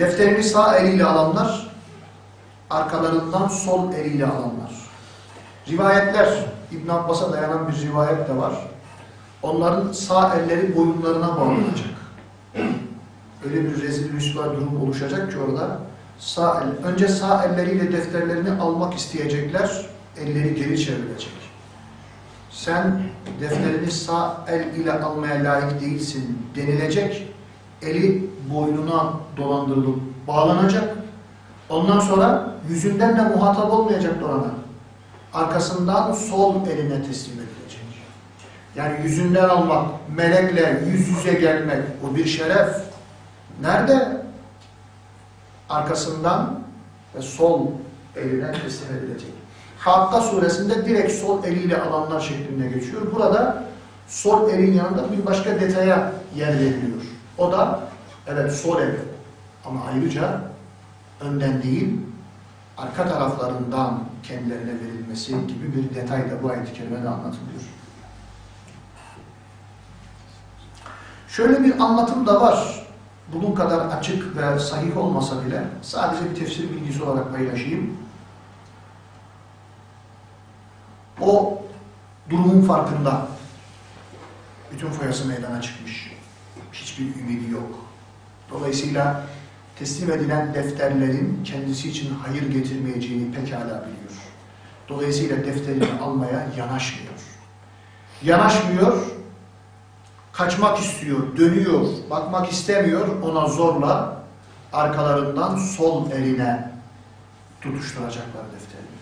Defterini sağ eliyle alanlar, arkalarından sol eliyle alanlar. Rivayetler, İbn Abbas'a dayanan bir rivayet de var. Onların sağ elleri boyunlarına bağlanacak. Öyle bir rezil rüsva durum oluşacak ki orada sağ el, önce sağ elleriyle defterlerini almak isteyecekler, elleri geri çevrilecek. Sen defterini sağ el ile almaya layık değilsin denilecek, eli boynuna dolandırılıp bağlanacak. Ondan sonra yüzünden de muhatap olmayacak Dorana. Arkasından sol eline teslim edilecek. Yani yüzünden almak, melekle yüz yüze gelmek o bir şeref. Nerede? Arkasından ve sol eline teslim edilecek. Hakka suresinde direkt sol eliyle alanlar şeklinde geçiyor. Burada sol elin yanında bir başka detaya yer veriliyor. O da evet sol el ama ayrıca önden değil arka taraflarından kendilerine verilmesi gibi bir detay da bu ayet-i kerimede anlatılıyor. Şöyle bir anlatım da var. Bunun kadar açık ve sahih olmasa bile sadece bir tefsir bilgisi olarak paylaşayım. O durumun farkında. Bütün foyası meydana çıkmış. Hiçbir ümidi yok. Dolayısıyla teslim edilen defterlerin kendisi için hayır getirmeyeceğini pekala biliyor. Dolayısıyla defterini almaya yanaşmıyor. Yanaşmıyor, kaçmak istiyor, dönüyor, bakmak istemiyor, ona zorla arkalarından sol eline tutuşturacaklar defterini.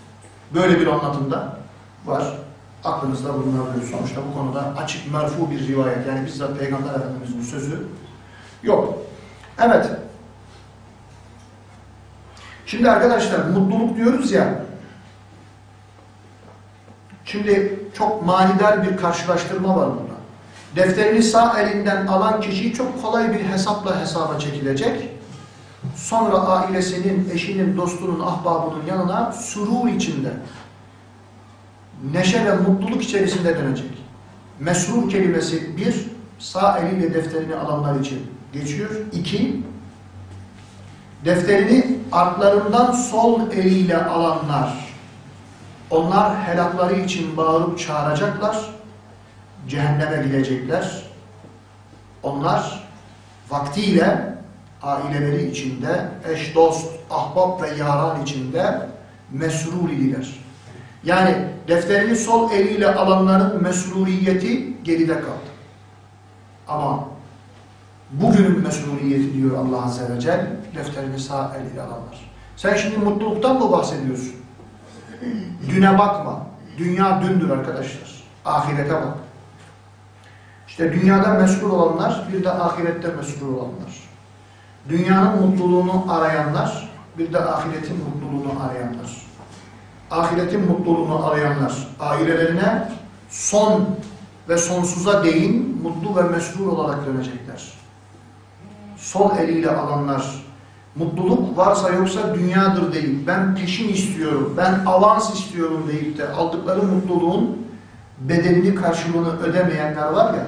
Böyle bir anlatımda var. Aklınızda bulunabilir. Sonuçta bu konuda açık merfu bir rivayet. Yani bizzat Peygamber Efendimiz'in sözü yok. Evet. Şimdi arkadaşlar mutluluk diyoruz ya. Şimdi çok manidar bir karşılaştırma var burada. Defterini sağ elinden alan kişi çok kolay bir hesapla hesaba çekilecek. Sonra ailesinin, eşinin, dostunun, ahbabının yanına surur içinde, neşe ve mutluluk içerisinde dönecek. Mesrur kelimesi bir, sağ eliyle defterini alanlar için geçiyor. İki, defterini artlarından sol eliyle alanlar, onlar helakları için bağırıp çağıracaklar, cehenneme gidecekler. Onlar vaktiyle aileleri içinde, eş, dost, ahbap ve yaran içinde mesrur idiler. Yani defterini sol eliyle alanların mesruriyeti geride kaldı. Ama bugünün mesruriyeti diyor Allah Azze ve Celle, defterini sağ eliyle alanlar. Sen şimdi mutluluktan mı bahsediyorsun? Düne bakma. Dünya dündür arkadaşlar. Ahirete bak. İşte dünyada mesrur olanlar, bir de ahirette mesrur olanlar. Dünyanın mutluluğunu arayanlar, bir de ahiretin mutluluğunu arayanlar. Ahiretin mutluluğunu arayanlar, ailelerine son ve sonsuza değin mutlu ve mesrur olarak dönecekler. Sol eliyle alanlar, mutluluk varsa yoksa dünyadır deyip, ben peşin istiyorum, ben avans istiyorum deyip de aldıkları mutluluğun bedelini karşılığını ödemeyenler var ya,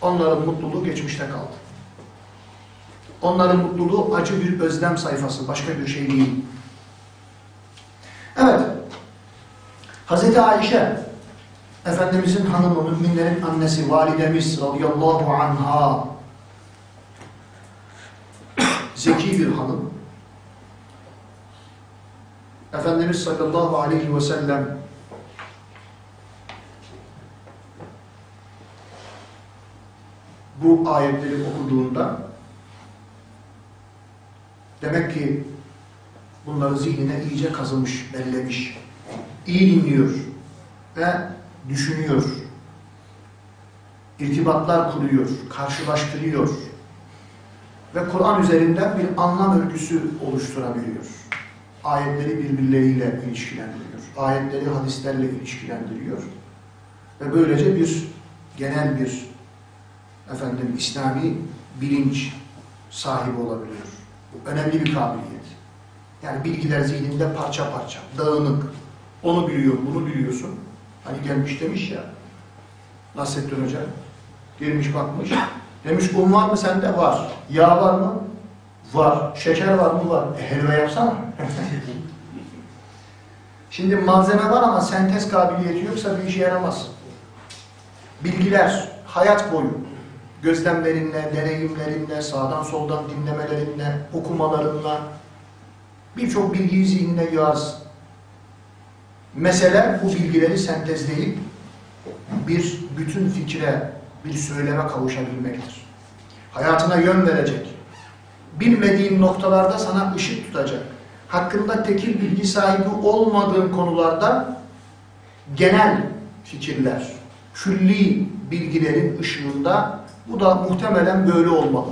onların mutluluğu geçmişte kaldı. Onların mutluluğu acı bir özlem sayfası, başka bir şey değil. Evet, Hz. Ayşe, Efendimizin hanımı, müminlerin annesi, validemiz radıyallahu anha, zeki bir hanım. Efendimiz sallallahu aleyhi ve sellem bu ayetleri okuduğunda demek ki bunları zihnine iyice kazımış, bellemiş. İyi dinliyor ve düşünüyor. İrtibatlar kuruyor, karşılaştırıyor ve Kur'an üzerinden bir anlam örgüsü oluşturabiliyor. Ayetleri birbirleriyle ilişkilendiriyor. Ayetleri hadislerle ilişkilendiriyor. Ve böylece bir genel bir efendim İslami bilinç sahibi olabiliyor. Bu önemli bir kabiliyet. Yani bilgiler zihninde parça parça, dağınık. Onu biliyor, bunu biliyorsun. Hani gelmiş demiş ya Nasrettin Hoca. Girmiş bakmış. Demiş un var mı sende? Var. Yağ var mı? Var. Şeker var mı? Var. E, helva yapsana. Şimdi malzeme var ama sentez kabiliyeti yoksa bir işe yaramaz. Bilgiler, hayat boyu, gözlemlerinle, deneyimlerinle, sağdan soldan dinlemelerinle, okumalarınla birçok bilgiyi zihnine yaz. Mesele bu bilgileri sentezleyip bir bütün fikre, bir söyleme kavuşabilmektir. Hayatına yön verecek. Bilmediğin noktalarda sana ışık tutacak. Hakkında tekil bilgi sahibi olmadığın konularda genel fikirler, külli bilgilerin ışığında bu da muhtemelen böyle olmalı.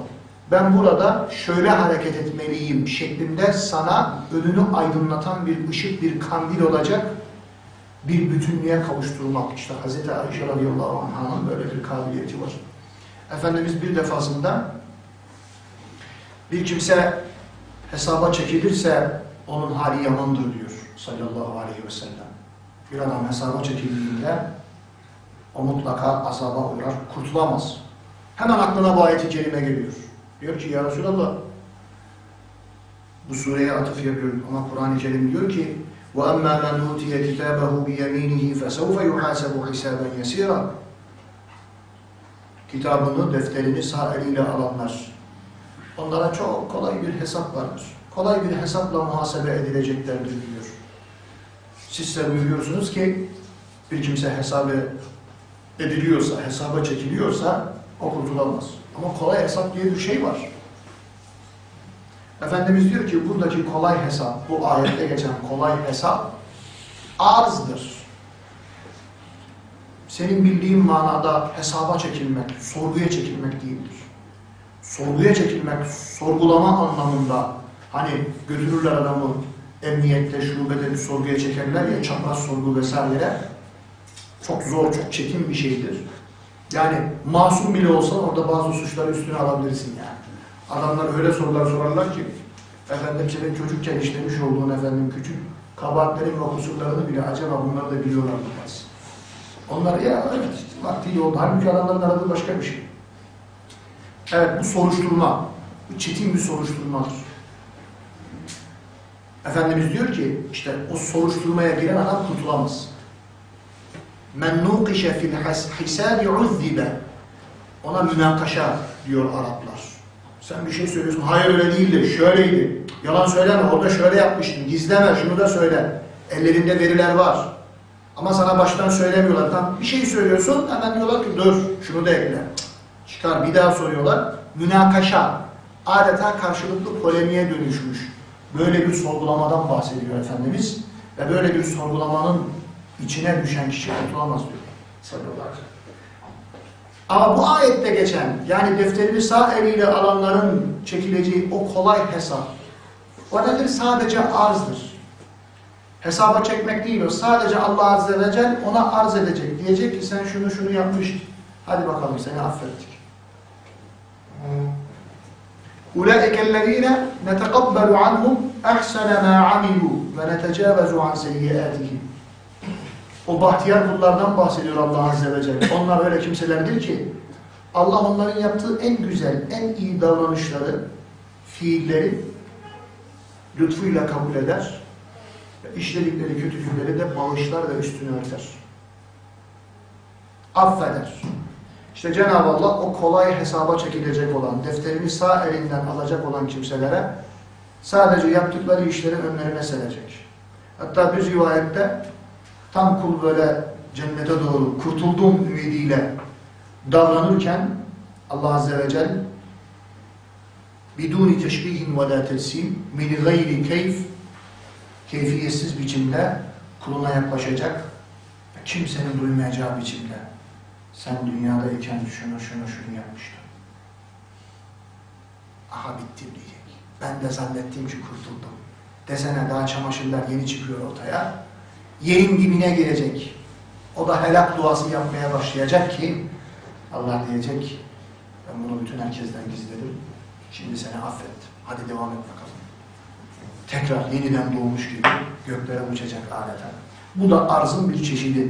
Ben burada şöyle hareket etmeliyim şeklinde sana önünü aydınlatan bir ışık, bir kandil olacak bir bütünlüğe kavuşturmak. İşte Hz. Ayşe radıyallahu anh'ın böyle bir kabiliyeti var. Efendimiz bir defasında bir kimse hesaba çekilirse onun hali yamandır diyor sallallahu aleyhi ve sellem. Bir adam hesaba çekildiğinde o mutlaka azaba uğrar, kurtulamaz. Hemen aklına bu ayet-i kerime geliyor. Diyor ki ya Resulallah bu sureye atıf yapıyor ama Kur'an-ı Kerim diyor ki وَأَمَّا مَنْ اُوْتِيَ كِتَابَهُ بِيَمِينِهِ فَسَوْفَ يُحَاسَبُ حِسَابًا يَسِيرًا Kitabını, defterini sağ eliyle alanlar. Onlara çok kolay bir hesap vardır. Kolay bir hesapla muhasebe edileceklerdir diyor. Siz de buyuruyorsunuz ki bir kimse hesabı ediliyorsa, hesaba çekiliyorsa o kurtulamaz. Ama kolay hesap diye bir şey var. Efendimiz diyor ki buradaki kolay hesap, bu ayette geçen kolay hesap arzdır. Senin bildiğin manada hesaba çekilmek, sorguya çekilmek değildir. Sorguya çekilmek, sorgulama anlamında hani götürürler adamı emniyette, şubede sorguya çekerler ya çapraz sorgu vesaire çok zor, çok çetin bir şeydir. Yani masum bile olsan orada bazı suçları üstüne alabilirsin yani. Adamlar öyle sorular sorarlar ki efendim senin çocukken işlemiş olduğun efendim küçük kabahatlerin ve kusurlarını bile acaba bunları da biliyorlar mı? Onlar ya evet işte vakti oldu. Halbuki adamların aradığı başka bir şey. Evet bu soruşturma. Bu çetin bir soruşturmadır. Efendimiz diyor ki işte o soruşturmaya giren adam kurtulamaz. Men nukişe fil hisabi uzzibe. Ona münakaşa diyor Araplar. Sen bir şey söylüyorsun. Hayır öyle değildi. Şöyleydi. Yalan söyleme. Orada şöyle yapmıştın. Gizleme. Şunu da söyle. Ellerinde veriler var. Ama sana baştan söylemiyorlar. Tam bir şey söylüyorsun. Hemen diyorlar ki dur. Şunu da ekle. Çıkar. Bir daha soruyorlar. Münakaşa. Adeta karşılıklı polemiğe dönüşmüş. Böyle bir sorgulamadan bahsediyor Efendimiz. Ve böyle bir sorgulamanın içine düşen kişi kurtulamaz diyor. Sallallahu aleyhi. Ama bu ayette geçen, yani defterini sağ eliyle alanların çekileceği o kolay hesap, o nedir? Sadece arzdır. Hesaba çekmek değil o. Sadece Allah Azze ve Celle ona arz edecek. Diyecek ki sen şunu şunu yapmıştın. Hadi bakalım seni affettik. اُولَٰئِكَ الَّذ۪ينَ نَتَقَبَّلُ عَنْهُمْ اَحْسَنَ مَا عَمِلُوا وَنَتَجَاوَزُ عَنْ سَيِّئَاتِهِمْ o bahtiyar kullardan bahsediyor Allah Azze ve Celle. Onlar öyle kimselerdir ki Allah onların yaptığı en güzel, en iyi davranışları, fiilleri lütfuyla kabul eder işledikleri kötülükleri de bağışlar ve üstünü örter. Affeder. İşte Cenab-ı Allah o kolay hesaba çekilecek olan, defterini sağ elinden alacak olan kimselere sadece yaptıkları işlerin önlerine serecek. Hatta bir rivayette tam kul böyle cennete doğru kurtuldum ümidiyle davranırken Allah Azze ve Celle biduni teşbihin ve la telsim min gayri keyf keyfiyetsiz biçimde kuluna yaklaşacak kimsenin duymayacağı biçimde sen dünyadayken şunu şunu şunu yapmıştın. Aha bittim diyecek. Ben de zannettim ki kurtuldum. Desene daha çamaşırlar yeni çıkıyor ortaya. Yerin dibine girecek. O da helak duası yapmaya başlayacak ki Allah diyecek ben bunu bütün herkesten gizledim. Şimdi seni affettim. Hadi devam et bakalım. Tekrar yeniden doğmuş gibi göklere uçacak adeta. Bu da arzın bir çeşidi.